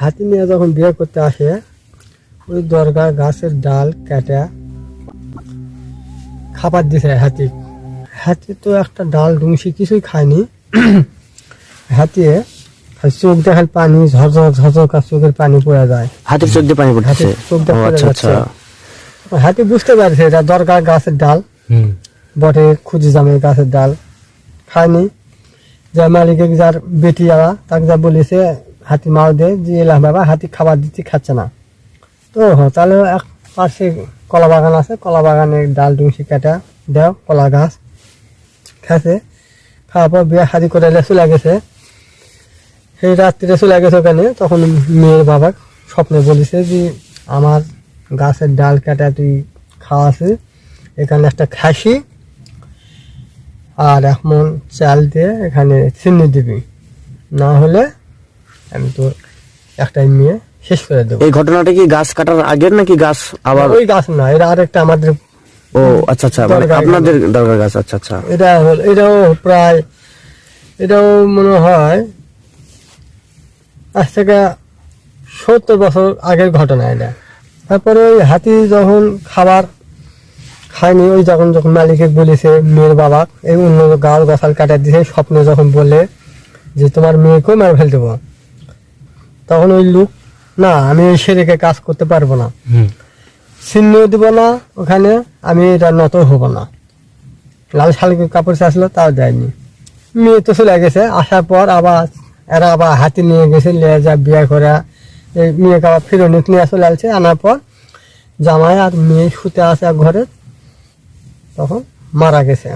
হাতি নিয়ে যখন বিয়ে করতে আসে ওই দরগা গাছের ডাল কেটে খাবার দিছে হাতি। হাতি তো একটা ডাল ডুংসি কিছুই খায়নি। হাতি চোখ দেখাল পানি ঝরঝর ঝরঝর কাজ চোখের পানি পড়ে যায়। হাতের চোখ দিয়ে পানি হাতের চোখ দিয়ে পড়ে আচ্ছা আচ্ছা। যাচ্ছে। হাতি বুঝতে পারছে এটা দরকার গাছের ডাল। বটে খুঁজে জামে গাছের ডাল। খায়নি। যে মালিকে যার বেটি যাওয়া তাকে যা বলেছে হাতি মাও দে, যে এলাম বাবা, হাতি খাবার দিচ্ছি খাচ্ছে না। তো তাহলে এক পাশে কলা বাগান আছে, কলা বাগানে ডাল ডুংসি কাটা দেও, কলা গাছ খাচ্ছে খাওয়ার পর বিয়ে হাতি করে চলে গেছে। সেই রাত্রিরে চলে গেছে ওখানে, তখন মেয়ের বাবা স্বপ্নে বলেছে যে, আমার গাছের ডাল কাটা তুই খাওয়াছে, এখানে একটা খাসি আর এক মন চাল দিয়ে এখানে চিনি দিবি। না হলে আমি তো একটা মেয়ে শেষ করে দেবো। এই ঘটনাটা কি গাছ কাটার আগের নাকি গাছ আবার ওই গাছ না এটা আরেকটা আমাদের ও আচ্ছা আচ্ছা মানে আপনাদের দরকার গাছ আচ্ছা আচ্ছা। এটা এটাও প্রায় এটাও মনে হয় আজ থেকে সত্তর বছর আগের ঘটনা এটা। তারপরে ওই হাতি যখন খাবার খায়নি ওই যখন যখন মালিকে বলেছে মেয়ের বাবা এই অন্য গাল গাছাল কাটা দিয়েছে স্বপ্নে যখন বলে যে তোমার মেয়েকেও মেরে ফেলতে তখন ওই লোক না আমি ওই সেরেকে কাজ করতে পারব না। হুম। চিহ্নও দিব না ওখানে আমি এটা নত হব না। লাল শালকে কাপড় চাইছিল তাও দেয়নি। মেয়ে তো চলে গেছে আসার পর আবার এরা আবার হাতি নিয়ে গেছে নিয়ে যা বিয়ে করা এই মেয়েকে আবার ফিরনিত নিয়ে চলে আসছে। আনার পর জামাই আর মেয়ে শুতে আসে এক ঘরে তখন মারা গেছে।